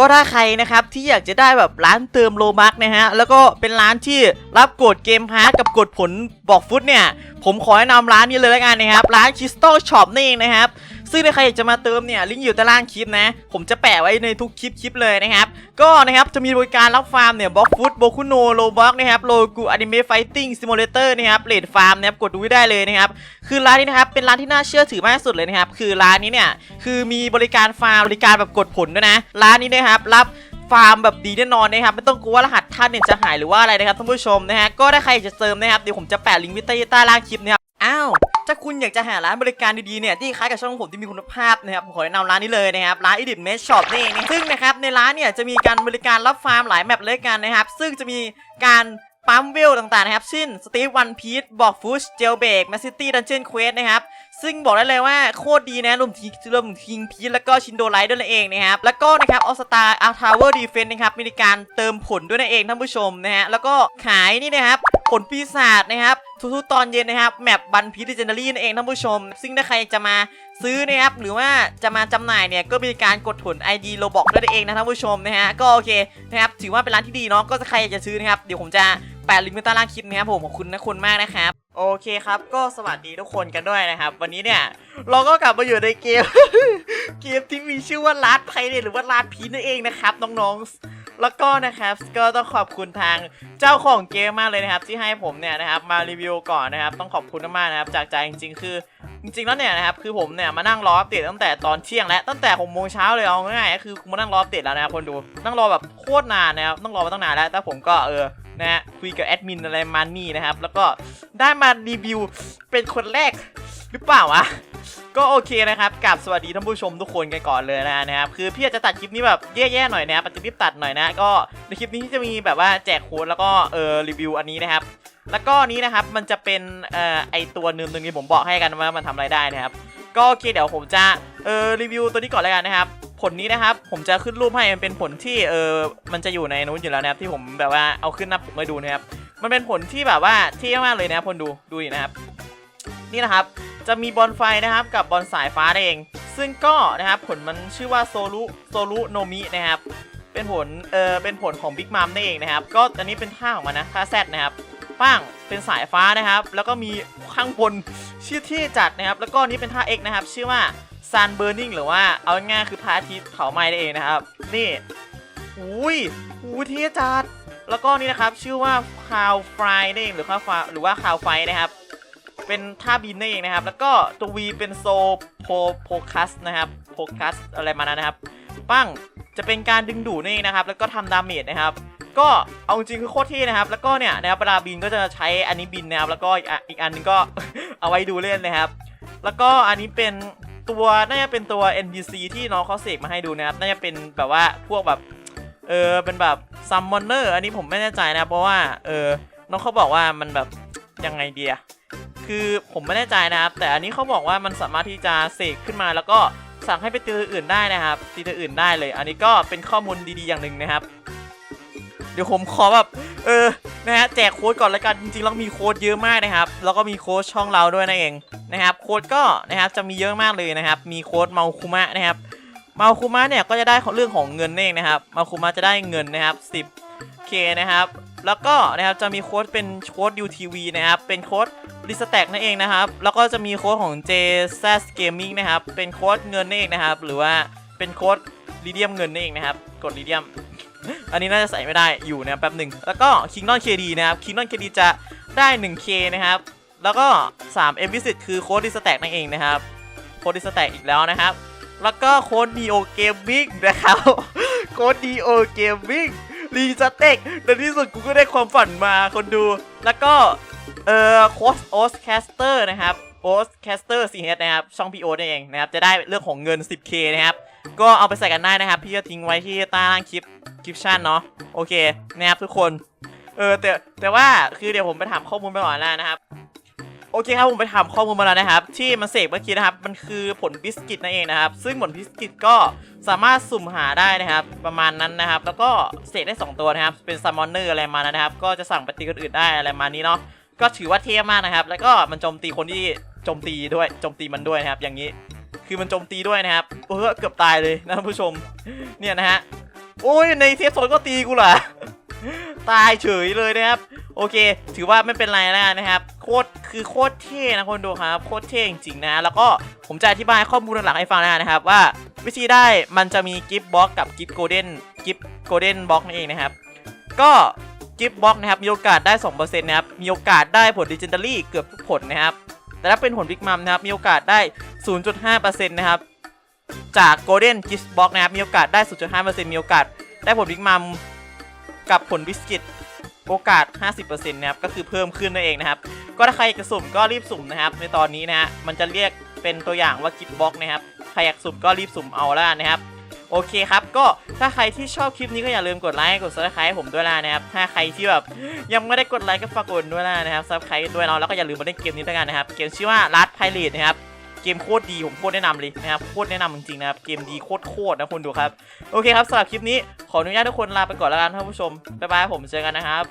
ก็ถ้าใครนะครับที่อยากจะได้แบบร้านเติมโลบักนะฮะแล้วก็เป็นร้านที่รับกดเกมฮาร์ดกับกดผลบอกฟุตเนี่ย ผมขอแนะนำร้านนี้เลยแล้วกันนะครับ ร้านคริสตัลช็อปนี่เองนะครับ ซึ่งถ้าใครอยากจะมาเติมเนี่ยลิงก์อยู่ใต้ล่างคลิปนะ ผมจะแปะไว้ในทุกคลิปคลิปเลยนะครับ ก็นะครับจะมีบริการรับฟาร์มเนี่ยบล็อกฟุตโบคุโนโลบ็อกนะครับโลกูอนิเมะไฟติ้งซิมูเลเตอร์นะครับเลดฟาร์มนะครับกดดูได้เลยนะครับ คือร้านนี้นะครับเป็นร้านที่น่าเชื่อถือมากที่สุดเลยนะครับ คือร้านนี้เนี่ยคือมีบริการฟาร์มบริการแบบกดผลด้วยนะ ร้านนี้นะครับรับฟาร์มแบบดีแน่นอนนะครับไม่ต้องกลัวว่ารหัสท่านเนี่ยจะหายหรือว่าอะไรนะครับท่านผู้ชมนะฮะก็ถ้าใครอยากจะเติมนะครับเดี๋ยวผมจะแปะลิงก์ว้ใต้ใต้ล่างคลิปนะครับอ้าว ถ้าคุณอยากจะหาร้านบริการดีๆเนี่ยที่คล้ายกับช่องผมที่มีคุณภาพนะครับผมขอแนะนำร้านนี้เลยนะครับร้าน Edit m e s Shop นี่เองนะซึ่งนะครับในร้านเนี่ยจะมีการบริการรับฟาร์มหลายแมปเลยกันนะครับซึ่งจะมีการปั๊มเวลต่างๆนะครับเช่นสตีฟวันพีทบอกฟูชเจลเบกแมสซิตี้ดันเจียนเควสนะครับ ซึ่งบอกได้เลยว่าโคตรดีนะรวมทีรวมทิงพีแล้วก็ชินโดไลท์ด้วยนั่นเองนะครับ แล้วก็นะครับออสตาอาร์ทาวเวอร์ดีเฟนต์นะครับมีการเติมผลด้วยนั่นเองท่านผู้ชมนะฮะแล้วก็ขายนี่นะครับผลปีศาจนะครับทุกๆตอนเย็นนะครับแมปบันพีดิเจนเนอรี่นั่นเองท่านผู้ชม ซึ่งถ้าใครจะมาซื้อนะครับหรือว่าจะมาจำหน่ายเนี่ยก็มีการกดผล ID โลบอกด้วยนั่นเองนะท่านผู้ชมนะฮะก็โอเคนะครับถือว่าเป็นร้านที่ดีเนาะก็ถ้าใครอยากจะซื้อนะครับเดี๋ยวผมจะแปะลิงก์ไว้ใต้ล่างคลิปนะครับผมขอบคุณนะคุณมากนะครับ โอเคครับก็สวัสดีทุกคนกันด้วยนะครับ วันนี้เนี่ย เราก็กลับมาอยู่ในเกม เกมที่มีชื่อว่าลาดไพเรตหรือว่าลาดพีนั่นเองนะครับ น้องๆ แล้วก็นะครับก็ต้องขอบคุณทางเจ้าของเกมมากเลยนะครับ ที่ให้ผมเนี่ยนะครับมารีวิวก่อนนะครับ ต้องขอบคุณมากนะครับ จากใจจริงๆ คือ จริงๆแล้วเนี่ยนะครับคือผมเนี่ยมานั่งรออัปเดตตั้งแต่ตอนเที่ยงแล้วตั้งแต่หกโมงเช้าเลยเอาง่ายๆก็คือมานั่งรออัปเดตแล้วนะครับคนดูนั่งรอแบบโคตรนานนะครับต้องรอมาตั้งนานแล้วแต่ผมก็เออ นะฮะคุยกับแอดมินอะไรมานี่นะครับ แล้วก็ได้มารีวิวเป็นคนแรกหรือเปล่าวะก็โอเคนะครับกับสวัสดีท่านผู้ชมทุกคนกันก่อนเลยนะครับ คือพี่อาจจะตัดคลิปนี้แบบแย่ๆหน่อยนะครับอาจจะรีบตัดหน่อยนะ ก็ในคลิปนี้จะมีแบบว่าแจกโค้ดแล้วก็เออรีวิวอันนี้นะครับ แล้วก็นี้นะครับมันจะเป็นเอ่อไอตัวนึงตรงนี้ผมบอกให้กันว่ามันทำอะไรได้นะครับ ก็โอเคเดี๋ยวผมจะเออรีวิวตัวนี้ก่อนเลยกันนะครับ ผลนี้นะครับ ผมจะขึ้นรูปให้มันเป็นผลที่เออมันจะอยู่ในนู้นอยู่แล้วนะครับที่ผมแบบว่าเอาขึ้นหน้าปกมาดูนะครับมันเป็นผลที่แบบว่าเท่มากเลยนะครับคนดูดูอีกนะครับ นี่นะครับจะมีบอลไฟนะครับกับบอลสายฟ้าเอง ซึ่งก็นะครับผลมันชื่อว่าโซลุโซลุโนมินะครับ เป็นผลเออเป็นผลของบิ๊กมัมนั่นเองนะครับ ก็อันนี้เป็นท่าของมันนะท่าแซดนะครับป้างเป็นสายฟ้านะครับ แล้วก็มีข้างบนชื่อที่จัดนะครับ แล้วก็นนี้เป็นท่า X นะครับ ชื่อว่า Sun Burning หรือว่าเอาง่ายคือพระอาทิตย์เผาไหม้นั่นเองนะครับ นี่อุ้ยอุ้ยเที่จัดแล้วก็นี่นะครับชื่อว่า Cloud Fly นั่นเองหรือว่า Cloud- หรือว่า Cloud Fly นะครับ เป็นท่าบินนั่นเองนะครับ แล้วก็ตัว V เป็นโซโพโพคัสนะครับโพคัสอะไรมานั้นนะครับ ปั้งจะเป็นการดึงดูดนั่นเองนะครับ แล้วก็ทำดาเมจนะครับ ก็เอาจริงคือโคตรเท่นะครับ แล้วก็เนี่ยนะครับเวลาบินก็จะใช้อันนี้บินนะครับ แล้วก็อีกอันหนึงก็เอาไว้ดูเล่นนะครับ แล้วก็อันนี้เป็น ตัวน่าจะเป็นตัว NPC ที่น้องเขาเสกมาให้ดูนะครับ น่าจะเป็นแบบว่าพวกแบบ เออ เป็นแบบซัมมอนเนอร์ อันนี้ผมไม่แน่ใจนะ เพราะว่า เออ น้องเขาบอกว่ามันแบบยังไงเดียคือผมไม่แน่ใจนะครับ แต่อันนี้เขาบอกว่ามันสามารถที่จะเสกขึ้นมาแล้วก็สั่งให้ไปตีตัวอื่นได้นะครับ ตีตัวอื่นได้เลย อันนี้ก็เป็นข้อมูลดีๆอย่างหนึ่งนะครับ เดี๋ยวผมขอแบบ เออ นะฮะแจกโค้ดก่อนแล้วกันจริงๆแล้วมีโค้ดเยอะมากนะครับ แล้วก็มีโค้ดช่องเราด้วยนั่นเองนะครับ โค้ดก็นะครับจะมีเยอะมากเลยนะครับ มีโค้ดเมาคุมะนะครับเมาคุมะเนี่ยก็จะได้เรื่องของเงินนั่นเองนะครับเมาคุมะจะได้เงินนะครับ 10k นะครับแล้วก็นะครับจะมีโค้ดเป็นโค้ด UTV นะครับ เป็นโค้ดรีสแต็กนั่นเองนะครับ แล้วก็จะมีโค้ดของ j z Gaming นะครับ เป็นโค้ดเงินนั่นเองนะครับ หรือว่าเป็นโค้ดลีเดียมเงินนั่นเองนะครับ กดลีเดียม อันนี้น่าจะใส่ไม่ได้อยู่นะแป๊บหนึ่งแล้วก็ Kingdom KD นะครับ Kingdom KD จะได้ 1K นะครับ แล้วก็3 M Visit คือโค้ดรีสแต็กนั่นเองนะครับโค้ดรีสแต็กอีกแล้วนะครับ แล้วก็โค้ด Neo Gaming นะครับโค้ด Neo Gaming รีสเต็กในที่สุดกูก็ได้ความฝันมาคนดู แล้วก็เอ่อโค้ชโอสแคสเตอร์นะครับ โอสแคสเตอร์ซีเนะครับ ช่องพีโอนั่นเองนะครับ จะได้เรื่องของเงิน 10k นะครับ ก็เอาไปใส่กันได้นะครับ พี่จะทิ้งไว้ที่ใต้ล่างคลิปคลิปชั่นเนาะโอเคนะครับทุกคน เออแต่แต่ว่าคือเดี๋ยวผมไปถามข้อมูลไปก่อนแล้วนะครับโอเคครับผมไปถามข้อมูลมาแล้วนะครับ ที่มันเสกเมื่อกี้นะครับ มันคือผลบิสกิตนั่นเองนะครับ ซึ่งผลบิสกิตก็สามารถสุ่มหาได้นะครับ ประมาณนั้นนะครับ แล้วก็เสกได้ 2 ตัวนะครับ เป็นซัมมอนเนอร์อะไรมานะครับ ก็จะสั่งไปตีคนอื่นได้อะไรมานี้เนาะก็ถือว่าเท่มากนะครับ แล้วก็มันโจมตีคนที่ โจมตีด้วยโจมตีมันด้วยนะครับ อย่างนี้คือมันโจมตีด้วยนะครับเออเกือบตายเลยนะท่านผู้ชม เนี่ยนะฮะโอ้ยในเซฟโซนก็ตีกูเหรอตายเฉยเลยนะครับ โอเค ถือว่าไม่เป็นไรแล้วนะครับโคตรคือโคตรเท่นะคนดูครับโคตรเท่จริงๆนะแล้วก็ผมจะอธิบายข้อมูลหลักๆให้ฟังนะครับ ว่าวิธีได้มันจะมีกิฟต์บ็อกกับกิฟต์โกลเด้นกิฟต์โกลเด้นบ็อกนั่นเองนะครับ ก็กิฟต์บ็อกนะครับมีโอกาสได้ 2%นะครับมีโอกาสได้ผลดิจิทัลลี่เกือบทุกผลนะครับ แต่ถ้าเป็นผลบิ๊กมัมนะครับมีโอกาสได้ 0.5%นะครับจาก Golden Gift Box นะครับมีโอกาสได้ 0.5%มีโอกาสได้ผลบิ๊กมัมกับผลบิสกิตโอกาส 50%นะครับก็คือเพิ่มขึ้นนั่นเองนะครับ ก็ถ้าใครอยากจะสุ่มก็รีบสุ่มนะครับ ในตอนนี้นะฮะมันจะเรียกเป็นตัวอย่างว่า Gift Box นะครับใครอยากสุ่มก็รีบสุ่มเอาแล้วนะครับ โอเคครับก็ถ้าใครที่ชอบคลิปนี้ก็อย่าลืมกดไลค์กด subscribe ให้ผมด้วยนะนะครับถ้าใครที่แบบยังไม่ได้กดไลค์ก็ฝากกดด้วยละนะครับ subscribe ด้วยเนาะแล้วก็อย่าลืมมาเล่นเกมนี้ด้วยกันนะครับเกมชื่อว่า Last Pirate นะครับเกมโคตรดีผมโคตรแนะนำเลยนะครับโคตรแนะนำจริงๆนะครับเกมดีโคตรๆนะคุณดูครับโอเคครับสำหรับคลิปนี้ขออนุญาตทุกคนลาไปก่อนแล้วกันท่านผู้ชมบ๊ายบายผมเจอกันนะครับ